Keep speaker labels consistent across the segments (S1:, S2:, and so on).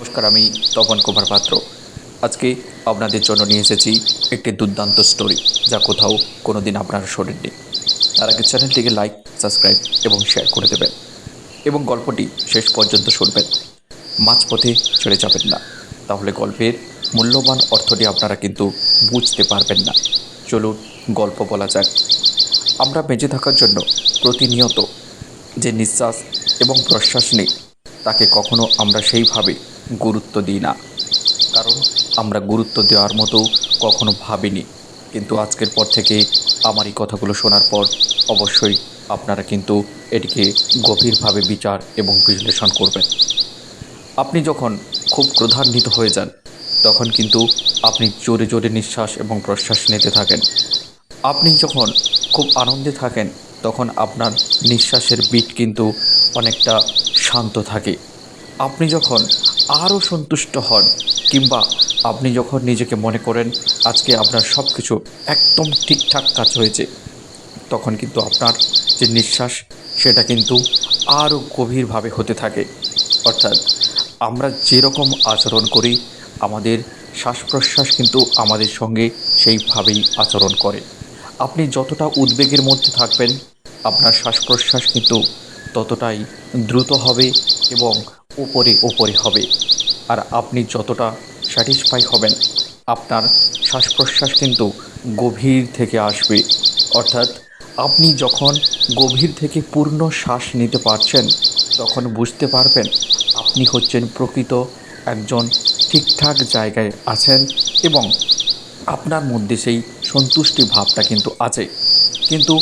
S1: নমস্কার, আমি তপন কুমার পাত্র। আজকে আপনাদের জন্য নিয়ে এসেছি একটি দুর্দান্ত স্টোরি যা কোথাও কোনো দিন আপনারা শোনেননি। তার আগে চ্যানেলটিকে লাইক সাবস্ক্রাইব এবং শেয়ার করে দেবেন এবং গল্পটি শেষ পর্যন্ত শুনবেন। মাঝপথে ছেড়ে যাবেন না। তাহলে গল্পের মূল্যবান অর্থটি আপনারা কিন্তু বুঝতে পারবেন না। চলুন গল্প বলা যাক। আমরা বেঁচে থাকার জন্য প্রতিনিয়ত যে নিঃশ্বাস এবং প্রশ্বাস নিই তাকে কখনো আমরা সেইভাবে গুরুত্ব দিই না। কারণ আমরা গুরুত্ব দেওয়ার মতো কখনো ভাবিনি। কিন্তু আজকের পর থেকে আমার এই কথাগুলো শোনার পর অবশ্যই আপনারা কিন্তু এটিকে গভীরভাবে বিচার এবং বিশ্লেষণ করবেন। আপনি যখন খুব ক্রোধান্বিত হয়ে যান, তখন কিন্তু আপনি জোরে জোরে নিঃশ্বাস এবং প্রশ্বাস নিতে থাকেন। আপনি যখন খুব আনন্দে থাকেন, তখন আপনার নিঃশ্বাসের বিট কিন্তু অনেকটা শান্ত থাকে। আপনি যখন আরও সন্তুষ্ট হন, কিংবা আপনি যখন নিজেকে মনে করেন, আজকে আপনার সব কিছু একদম ঠিকঠাক কাজ হয়েছে, তখন কিন্তু আপনার যে নিঃশ্বাস, সেটা কিন্তু আরও গভীরভাবে হতে থাকে। অর্থাৎ আমরা যেরকম আচরণ করি, আমাদের শ্বাস প্রশ্বাস কিন্তু আমাদের সঙ্গে সেইভাবেই আচরণ করে। আপনি যতটা উদ্বেগের মধ্যে থাকবেন, আপনার শ্বাস প্রশ্বাস কিন্তু ততটাই দ্রুত হবে এবং উপরে উপরে হবে। আর আপনি যতটা স্যাটিসফাই হবেন, আপনার শ্বাস প্রশ্বাস কিন্তু গভীর থেকে আসবে। অর্থাৎ আপনি যখন গভীর থেকে পূর্ণ শ্বাস নিতে পারছেন, তখন বুঝতে পারবেন আপনি হচ্ছেন প্রকৃত একজন ঠিকঠাক জায়গায় আছেন এবং আপনার মধ্যে সেই সন্তুষ্টি ভাবটা কিন্তু আছে। কিন্তু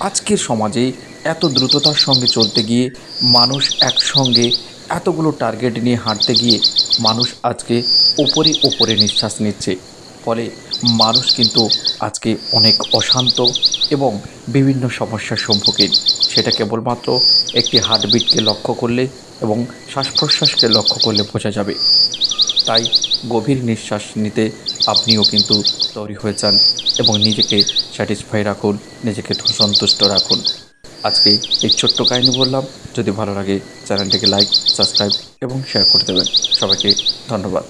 S1: আজকের সমাজে এত দ্রুততার সঙ্গে চলতে গিয়ে মানুষ একসঙ্গে এতগুলো টার্গেট নিয়ে হাঁটতে গিয়ে মানুষ আজকে ওপরে ওপরে নিঃশ্বাস নিচ্ছে। ফলে মানুষ কিন্তু আজকে অনেক অশান্ত এবং বিভিন্ন সমস্যার সম্মুখীন। সেটা কেবলমাত্র একটি হার্টবিটকে লক্ষ্য করলে এবং শ্বাস প্রশ্বাসকে লক্ষ্য করলে বোঝা যাবে। তাই গভীর নিঃশ্বাস নিতে আপনিও কিন্তু তৈরি হয়ে যান এবং নিজেকে স্যাটিসফাই রাখুন, নিজেকে সন্তুষ্ট রাখুন। আজকে এই ছোট্ট কাহিনী বললাম। যদি ভালো লাগে, চ্যানেলটিকে লাইক সাবস্ক্রাইব এবং শেয়ার করে দেবেন। সবাইকে ধন্যবাদ।